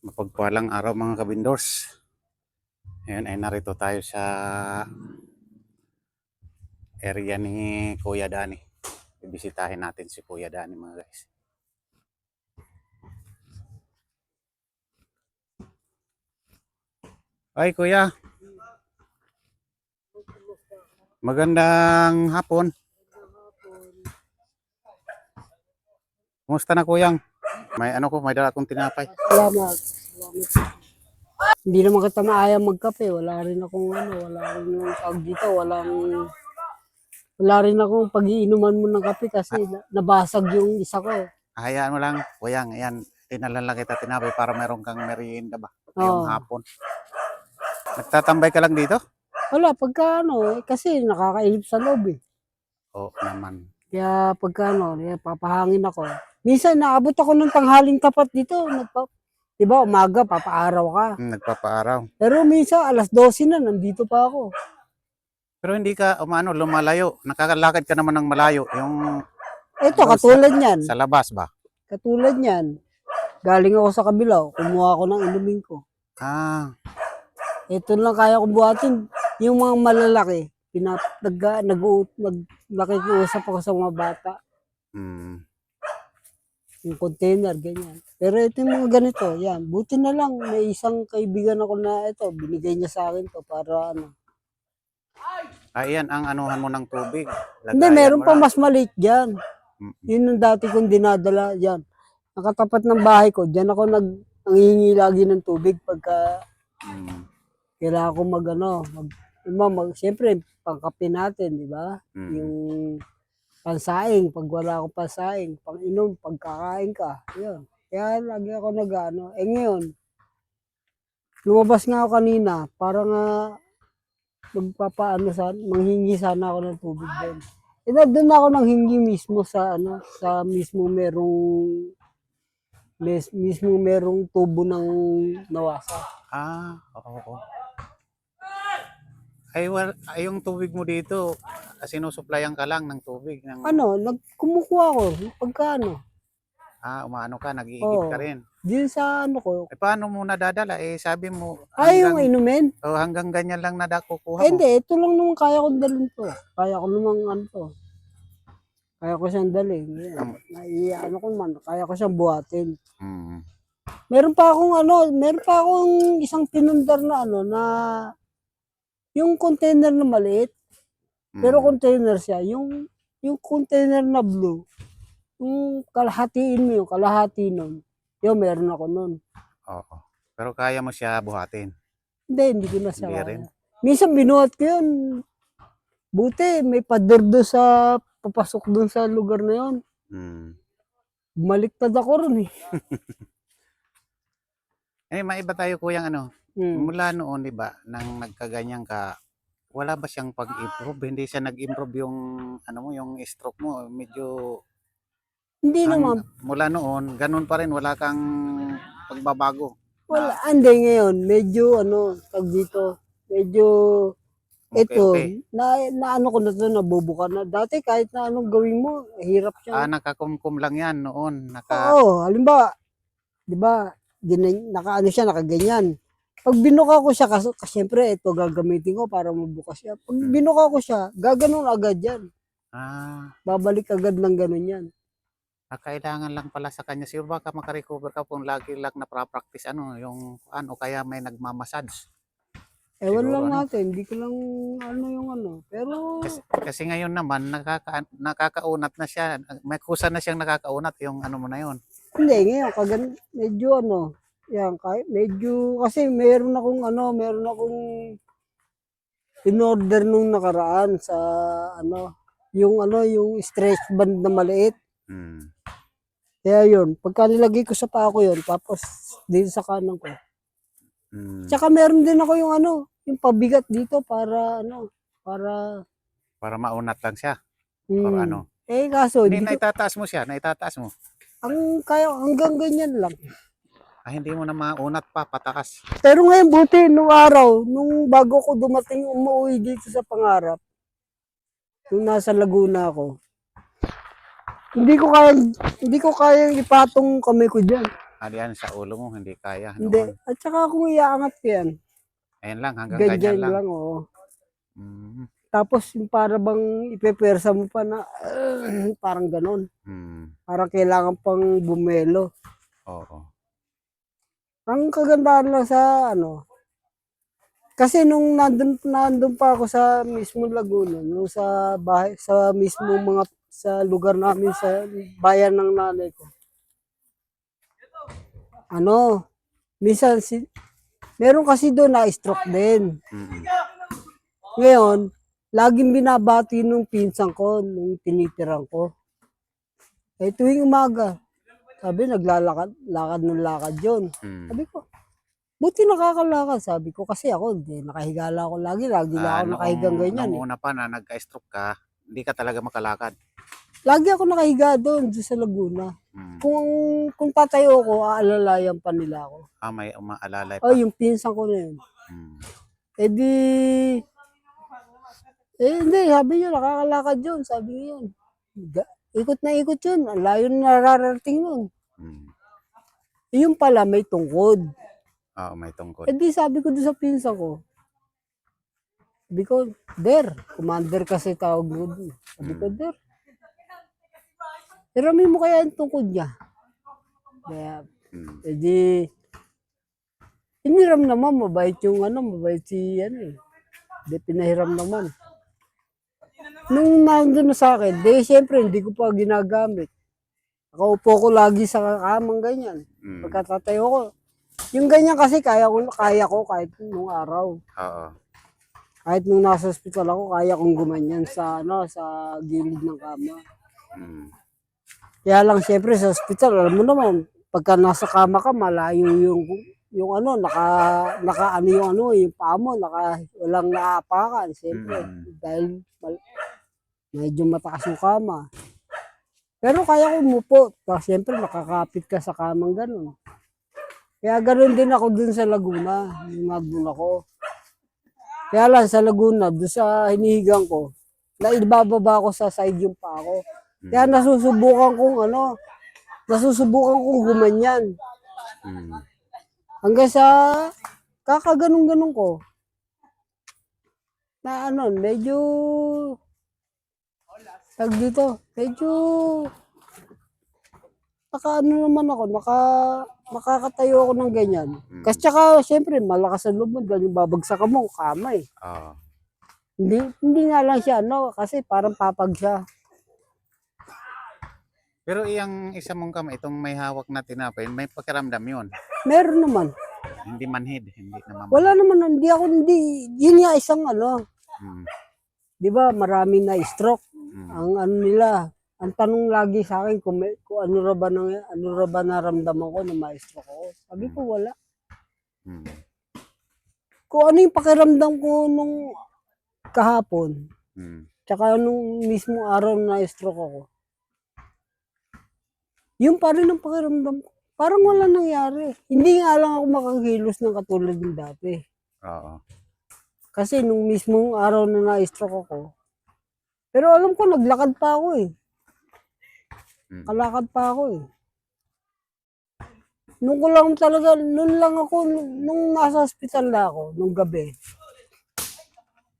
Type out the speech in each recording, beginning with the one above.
Mapagpalang araw mga kabindors. Ngayon ay narito tayo sa area ni Kuya Dani. Bibisitahin natin si Kuya Dani mga guys. Ay Kuya. Magandang hapon. Kumusta na Kuyang? May ano ko, may dala akong tinapay. Salamat. Salamat. Hindi naman kita maayang magkape. Wala rin akong ano, wala rin yung tawag dito, walang wala rin akong pag-iinuman mo ng kape kasi na- nabasag yung isa ko. Hayaan mo lang, Kuyang, ayan, tinalan lang kita tinapay para meron kang merienda ba? Ngayong Oo. hapon. Nagtatambay ka lang dito? Wala, pagka ano, eh, kasi nakakainip sa loob eh. Oo naman. Kaya pagka ano, eh, papahangin ako. Minsan naabot ako ng tanghaling tapat dito. Nagpa, di ba, umaga, papaaraw ka. Nagpapaaraw. Pero minsan, alas 12 na, nandito pa ako. Pero hindi ka, umano, lumalayo. Nakakalakad ka naman ng malayo. Yung Ito, sa- katulad niyan. sa labas ba? Katulad niyan. Galing ako sa kabilaw, kumuha ako ng inumin ko. Ah, Ito lang kaya kong buhatin. Yung mga malalaki, pinap, nag, nag, nag, nakikiusap ako sa mga bata. hmm. Yung container, ganyan. Pero ito yung mga ganito, yan. Buti na lang, may isang kaibigan ako na ito, binigay niya sa akin to para ano. Ah, yan ang anuhan mo ng tubig. Hindi, Lagayan meron mo pa mas maliit dyan. Mm. Yun yung dati kong dinadala dyan. Nakatapat ng bahay ko, dyan ako nag, nangihingi lagi ng tubig pagka Hmm. kailangan ko mag ano, mag, mag, mag siyempre, pangkape natin, di ba? Hmm. Yung pansaing, pag wala akong pansaing, pang inom, pagkakain ka. Yun. Kaya lagi ako nag ano. Eh ngayon, lumabas nga ako kanina, para nga magpapaano sa, manghingi sana ako ng tubig din. Eh doon ako nang hingi mismo sa ano, sa mismo merong mes, mismo merong tubo ng nawasa. Ah, oo. oo. Ay, wal, ay, yung tubig mo dito, sinusuplayan ka lang ng tubig. Ng, Ano, nagkumukuha ako, pagka ano, ah, umaano ka, nag-iigib ka Oo. rin. din sa ano ko, Eh, paano mo nadadala? Eh, sabi mo, ay yung hanggang, inumin. oh, hanggang ganyan lang nadakukuha Eh, mo. hindi, ito lang naman kaya kong dalhin to. Kaya ko naman ano to. Kaya ko siyang dalhin. Yan. Nai, ano ko man, kaya ko siyang buhatin. Hmm. Meron pa akong ano, meron pa akong isang pinundar na ano na yung container na maliit, pero Hmm. container siya, yung yung container na blue, yung kalahatiin mo yung kalahati nun. Yung meron ako nun. Oo. Pero kaya mo siya buhatin. Hindi, hindi ko na siya Hindi kaya. rin? Minsan binuhat ko yun. Buti, may pader doon sa, papasok doon sa lugar na yun. Hmm. Bumaliktad ako ron eh. Eh, maiba tayo kuyang ano. Hmm. Mula noon, di ba, nang nagkaganyan ka, wala ba siyang pag-improve? Hindi siya nag-improve yung, ano mo, yung stroke mo. Medyo, Hindi ang- naman. mula noon, ganun pa rin, wala kang pagbabago. Wala, hindi ngayon. Medyo ano, tag dito. Medyo, Okay, ito, okay. na, na ano ko na to, nabubuka na. Dati kahit na anong gawin mo, hirap Ah, siya. nakakumkum lang yan noon. Naka, Oo, halimbawa, di ba, ginan, naka ano siya, nakaganyan. Pag binuka ko siya, kasi, kasi syempre, ito gagamitin ko para mabukas siya. Pag Hmm. binuka ko siya, gaganon agad yan. ah, Babalik agad ng ganun yan. ah, kailangan lang pala sa kanya. Siguro baka makarecover ka kung lagi lang naprapractice, ano, yung, ano, kaya may nagmamassage. Ewan Siguro, lang ano? natin, hindi ko lang ano yung ano. Pero, Kasi, kasi ngayon naman, nakaka, nakakaunat na siya. May kusa na siyang nakakaunat yung ano mo na yun. hindi, ngayon, kagan, medyo ano, yan, kahit, medyo, kasi meron akong ano, meron akong in-order nung nakaraan sa ano, yung ano, yung stretch band na maliit. Hmm. Kaya yun, pagka nilagay ko sa paa ko yun, tapos dito sa kanan ko. Hmm. Tsaka meron din ako yung ano, yung pabigat dito para ano, para, Para maunat lang siya. Or hmm, ano. eh kaso, Hindi, ko, naitataas mo siya. Naitataas mo. ang kaya, hanggang ganyan lang. Ah, hindi mo na maunat pa, patakas. Pero ngayon buti nung araw, nung bago ko dumating umuwi dito sa pangarap, nung nasa Laguna ako, hindi ko kaya hindi ko kaya ipatong kamay ko diyan. Ah, yan sa ulo mo, hindi kaya. Hindi. Noon. At saka kung iaangat ko yan, Ayan lang, hanggang ganyan, ganyan lang. lang, oo. Mm, Tapos yung para bang ipepersa mo pa na parang ganon. mm, Parang kailangan pang bumelo. oo. Ang kagandahan lang sa ano, kasi nung nandun, nandun pa ako sa mismo Laguna, nung sa bahay, sa mismo mga, sa lugar namin, sa bayan ng nanay ko. Ano, minsan si, meron kasi doon na stroke din. Mm, Ngayon, laging binabati nung pinsan ko, nung tinitiran ko. Eh tuwing umaga, sabi naglalakad, lakad ng lakad yun. mm. Sabi ko, buti nakakalakad. Sabi ko, kasi ako, hindi, nakahigala ako lagi. Lagi lang ako Ah, nakahigang ganyan. Noong Eh. una pa na nagka-stroke ka, hindi ka talaga makalakad. Lagi ako nakahiga doon, doon sa Laguna. Mm. Kung, kung tatayo ko, aalalayan pa nila ako. Ah, may umaalalay pa. Oh, yung pinsan ko na yun. Mm. Eh di, eh hindi, sabi niya, nakakalakad yun. Sabi niya yun. Ikot na ikot yun. Ang layo na nararating nun. Mm. Yung pala, may tungkod. Oo, may tungkol. Eh di sabi ko doon sa pinsan ko, sabi ko, Der, commander kasi tawag mo doon. Sabi ko, Der, iramin mo kaya yung tungkod niya. Kaya, Mm. eh di, iniram naman, mabait yung ano, mabait si ano eh. Di pinahiram naman. Nung nandun na sa akin, di syempre hindi ko pa ginagamit. Nakaupo ko lagi sa kamang ganyan. Mm. Pagkatatayo ko. Yung ganyan kasi kaya ko, kaya ko kahit nung araw. Oo. Kahit nung nasa ospital ako, kaya kong gumanyan sa ano sa gilid ng kama. Mm. Kaya lang syempre sa ospital, alam mo naman, pagka nasa kama ka, malayo yung yung ano, naka, naka ano yung ano, yung paa mo, naka, walang naapakan, syempre. Mm. Dahil mal- medyo mataas yung kama. Pero kaya ko umupo. Kasi syempre nakakapit ka sa kamang ganun. Kaya ganun din ako dun sa Laguna. Yung ako. Kaya lang sa Laguna, dun sa hinihigang ko, naibababa ko sa side yung pa ako. Kaya nasusubukan kong ano, nasusubukan kong gumanyan. Mm. Hanggang sa kakaganong-ganong ko. Na ano, medyo tag dito, medyo naka ano naman ako, naka makakatayo ako ng ganyan. Mm. Kasi tsaka, syempre, malakas ang loob mo dahil babagsak mo, kamay. Oo. Hindi, hindi nga lang siya, no, kasi parang papag siya. Pero iyang isa mong kamay, itong may hawak na tinapay, may pakiramdam yun. Meron naman. Hindi manhid, hindi naman. Wala naman, hindi ako, hindi, yun nga isang ano, Mm. di ba, marami na stroke. Mm. ang ano nila, ang tanong lagi sa akin kung, may, kung ano ra ba nang, ano ra ba naramdaman ko ng maestro ko. Sabi ko wala. Mm. Kung ano yung pakiramdam ko nung kahapon, Mm. tsaka nung mismo araw na stroke ako. Yung pa rin ang pakiramdam ko. Parang wala nangyari. Hindi nga lang ako makakilos ng katulad ng dati. Oo. Kasi nung mismong araw na na-stroke ako, pero alam ko, naglakad pa ako eh. Mm. Kalakad pa ako eh. Nung ko lang talaga, nung lang ako, nung, nasa hospital na ako, nung gabi.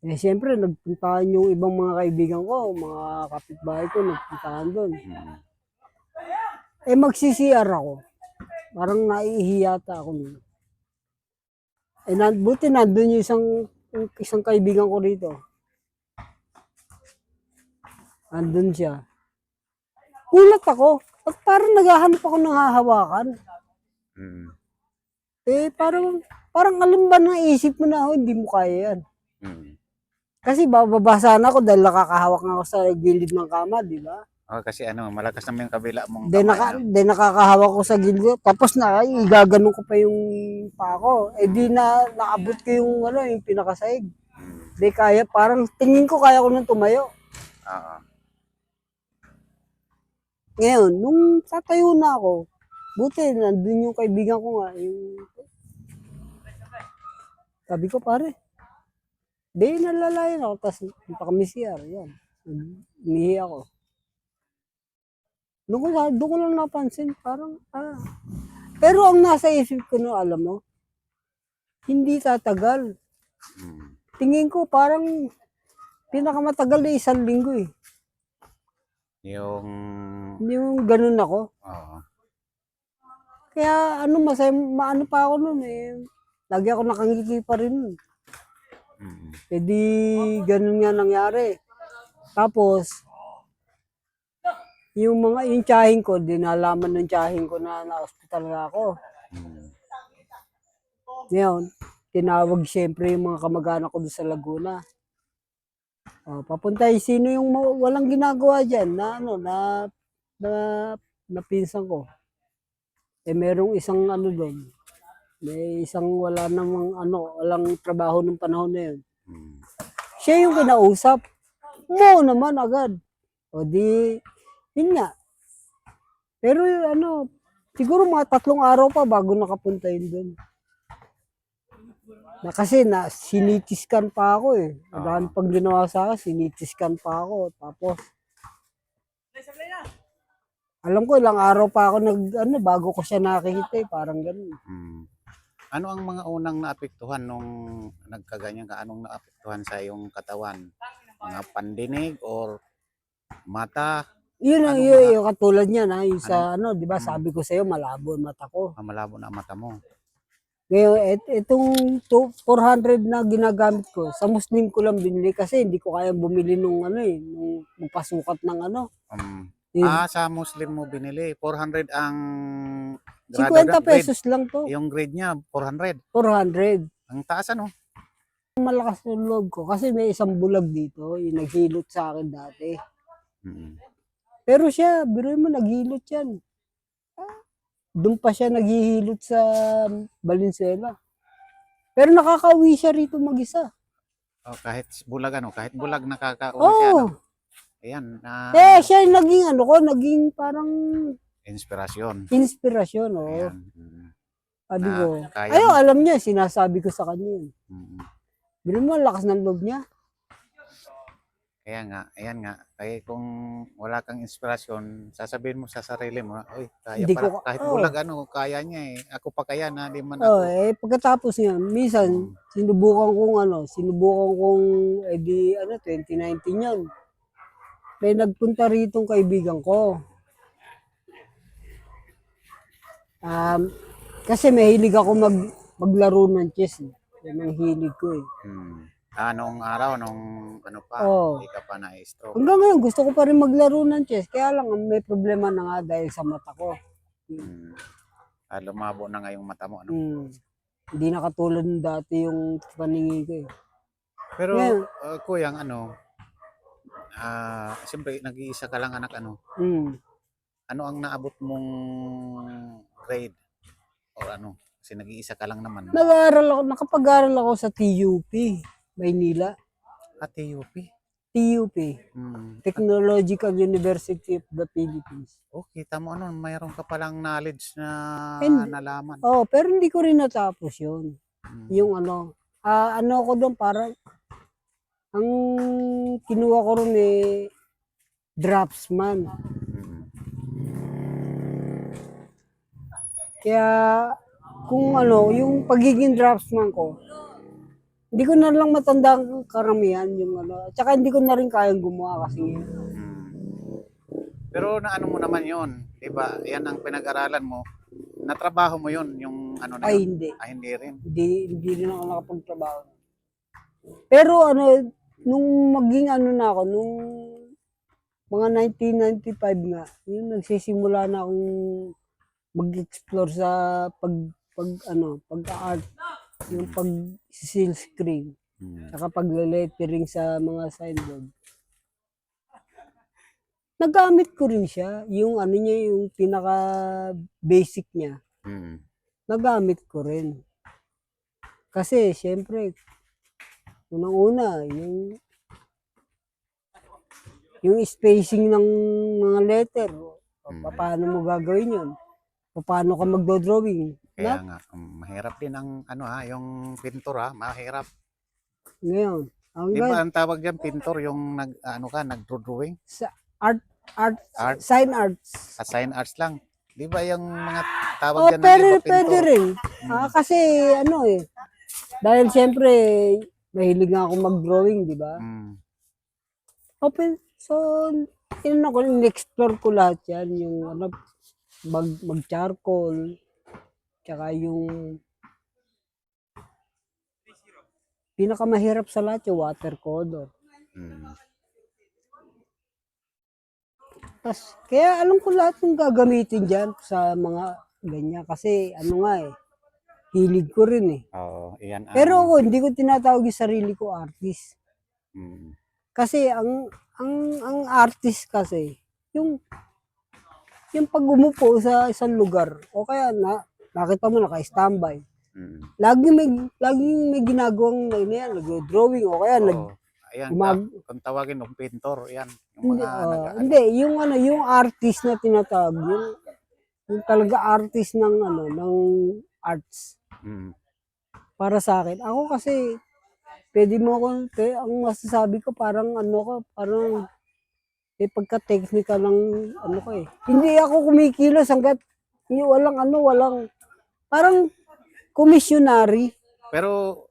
Eh, siyempre, nagpuntahan yung ibang mga kaibigan ko, mga kapitbahay ko, nagpuntahan doon. Mm. Eh, mag-CCR ako. Parang naihiyata ako nun. Eh, buti nandun yung isang, isang kaibigan ko rito. Nandun siya. Kulat ako. At parang naghahanap ako ng hahawakan. Mm. Eh, parang, parang alam ba ng isip mo na, oh, hindi mo kaya yan. Mm. Kasi bababa sana ako dahil nakakahawak nga ako sa gilid ng kama, di ba? Oh, kasi ano, malakas naman yung kabila mong kamay, naka, no? then nakakahawak ko sa gilid. Tapos na, igaganon ko pa yung pa ako. Eh di na, naabot ko yung, ano, yung pinakasaig. Mm. Di kaya, parang tingin ko kaya ko nang tumayo. Oo. Ngayon, nung tatayo na ako, buti, nandun yung kaibigan ko nga, yung... Sabi ko, pare, di, nalalayan ako, tapos punta kami CR, yan. Umihi ako. Doon ko, doon ko lang napansin, parang, ah, Pero ang nasa isip ko no, alam mo, hindi tatagal. Mm. Tingin ko parang pinakamatagal na isang linggo eh. Yung, Yung ganun ako. oo. Kaya ano, masaya, maano pa ako nun eh. Lagi ako nakangiti pa rin nun. Mm. E di, ganun nga nangyari. Tapos, yung mga, yung tiyahing ko, dinalaman ng tiyahing ko na na-hospital na ako. Mm. Ngayon, tinawag siyempre yung mga kamag-anak ko doon sa Laguna. Oh, papunta yung sino yung walang ginagawa diyan na ano na na, na pinsan ko. Eh merong isang ano doon. May isang wala namang ano, walang trabaho ng panahon na yun. Mm. Siya yung kinausap. Mo naman agad. O di, yun nga. Pero ano, siguro mga tatlong araw pa bago nakapunta yun doon. Na kasi na sinitiskan pa ako eh. Marami pang ginawa sa akin, sinitiskan pa ako. Tapos, alam ko ilang araw pa ako nag, ano, bago ko siya nakikita eh. Parang ganun. Mm. Ano ang mga unang naapektuhan nung nagkaganyan ka? Anong naapektuhan sa iyong katawan? Mga pandinig or mata? Yun ang Ano yun, mga- yung katulad niya na, yung sa ano, di ba Mm. sabi ko sa'yo, malabo ang mata ko. Ah, malabo na ang mata mo. Ngayon, et, itong to- 400 na ginagamit ko, sa Muslim ko lang binili kasi hindi ko kaya bumili nung ano eh, nung magpasukat ng ano. Um, Yung ah, sa Muslim mo binili. 400 ang 50 grade. pesos lang to, Yung grade niya, 400. 400. Ang taas ano? Malakas yung loob ko kasi may isang bulag dito, yung naghilot sa akin dati. Mm. Pero siya, biruin mo, naghilot yan. Ah, Doon pa siya naghihilot sa Valenzuela. Pero nakakauwi siya rito mag-isa. Oh, kahit bulag ano, kahit bulag nakakauwi siya. Oo. Ano? Ayan, na Eh, siya naging ano ko, naging parang inspirasyon. inspirasyon, oh. Ayan. Mm. Sabi ko, ayo alam niya, sinasabi ko sa kanya yun. Mm. Biro mo, lakas ng loob niya. Kaya nga, ayan nga. Kaya kung wala kang inspirasyon, sasabihin mo sa sarili mo, oy, kaya Hindi pala, ko- kahit oo. bulag ano, kaya niya eh. Ako pa kaya na, di man Oh, ako. eh, pagkatapos niya, minsan, Mm. sinubukan kong ano, sinubukan kong, eh di, ano, 2019 yan. May nagpunta rito kaibigan ko. Um, kasi mahilig ako mag, maglaro ng chess. Eh. Yan ang hilig ko eh. Hmm. Ah, nung araw, nung ano pa, Oo. hindi ka pa na-stroke. Hanggang ngayon, gusto ko pa rin maglaro ng chess. Kaya lang, may problema na nga dahil sa mata ko. Hmm. Ah, lumabo na nga yung mata mo. Ano? Hmm. Hindi na katulad ng dati yung paningin ko eh. Pero, Ngayon- uh, kuyang ano, ah, siyempre, nag-iisa ka lang anak, ano, Hmm. ano ang naabot mong grade? Or ano? Kasi nag-iisa ka lang naman. Nag-aaral ako, nakapag-aral ako sa TUP, Maynila. At TUP. TUP, Hmm. Technological University of the Philippines. Oh, kita mo ano, mayroon ka palang knowledge na And- nalaman. Oh, pero hindi ko rin natapos yun. Hmm. Yung ano, ah, ano ko doon, parang, ang kinuha ko rin eh, draftsman. Hmm. Kaya, kung ano, yung pagiging draftsman ko, hindi ko na lang matanda ang karamihan yung ano. Tsaka hindi ko na rin kayang gumawa kasi Hmm. Pero naano mo naman yon, 'di ba? Yan ang pinag-aralan mo. Natrabaho mo yon, yung ano na ay yun. hindi. Ah, hindi rin. Hindi, hindi rin ako nakapagtrabaho. Pero ano, nung maging ano na ako, nung mga 1995 nga, yung nagsisimula na akong mag-explore sa pag, pag ano, pag-art, yung pag seal screen, Hmm. saka pag-lettering sa mga signboard. Nagamit ko rin siya, yung ano niya, yung pinaka basic niya Hmm. nagamit ko rin. Kasi, syempre, unang-una, yung yung spacing ng mga letter, o Mm. paano mo gagawin yun? Paano ka magdo-drawing? Kaya Na, nga, um, mahirap din ang ano ha, yung pintura, mahirap. ngayon, ang Di ba ang tawag diyan pintor yung nag ano ka, nagdo-drawing? sa art, art, Art. sign arts. Sa fine arts lang. Di ba yung mga tawag Oh, yan ng pero iba, pwede pintor. rin. Ah, kasi ano eh. Dahil siyempre, mahilig nga ako mag-drawing, di ba? Mm. Open. So, yun ako, in-explore ko lahat yan. Yung ano, mag, mag-charcoal. Tsaka yung pinakamahirap sa lahat yung watercolor. Mm. Tas, kaya alam ko lahat ng gagamitin dyan sa mga ganyan. Kasi ano nga eh, hilig ko rin eh. Oo, iyan ang... Pero ako, hindi ko tinatawag yung sarili ko artist. Mm. Kasi ang ang ang artist kasi yung yung pag umupo sa isang lugar o kaya na nakita mo naka-standby. Mm. Lagi may lagi may ginagawang ano yan, nag-drawing o kaya nag Oo. Ayan, gumag- ta- kung tawagin ng pintor, yan. Yung hindi, mga oh, nag- hindi yung ano yung artist na tinatawag yung yung talaga artist ng ano ng arts Mm. para sa akin. Ako kasi pwede mo ako te, ang masasabi ko parang ano ko parang may pagka-technical ng ano ko eh. Hindi ako kumikilos hanggat hindi walang ano, walang parang komisyonary. Pero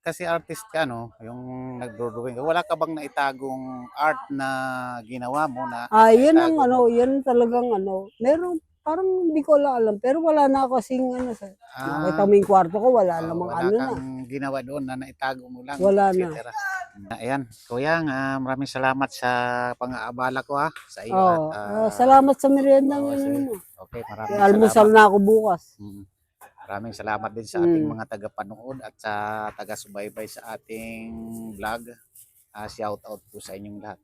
kasi artist ka, no? Yung nagdodrawing. Wala ka bang naitagong art na ginawa mo na Ah, yan ang naitago mo? ano, yan talagang ano. Meron parang hindi ko lang alam pero wala na ako kasing ano sa Ah, nakita mo yung kwarto ko wala oh, namang wala ano na. kang ginawa doon na naitago mo lang. Wala na. Ayan, kuya, nga, maraming salamat sa pang-aabala ko ha, sa iyo. Oh, at, ah, ah, salamat sa merienda oo, ng sige. ano mo. Okay, maraming Almusal salamat. na ako bukas. Mm. Maraming salamat din sa ating Mm. mga taga-panood at sa taga-subaybay sa ating vlog. Ah, shout out po sa inyong lahat.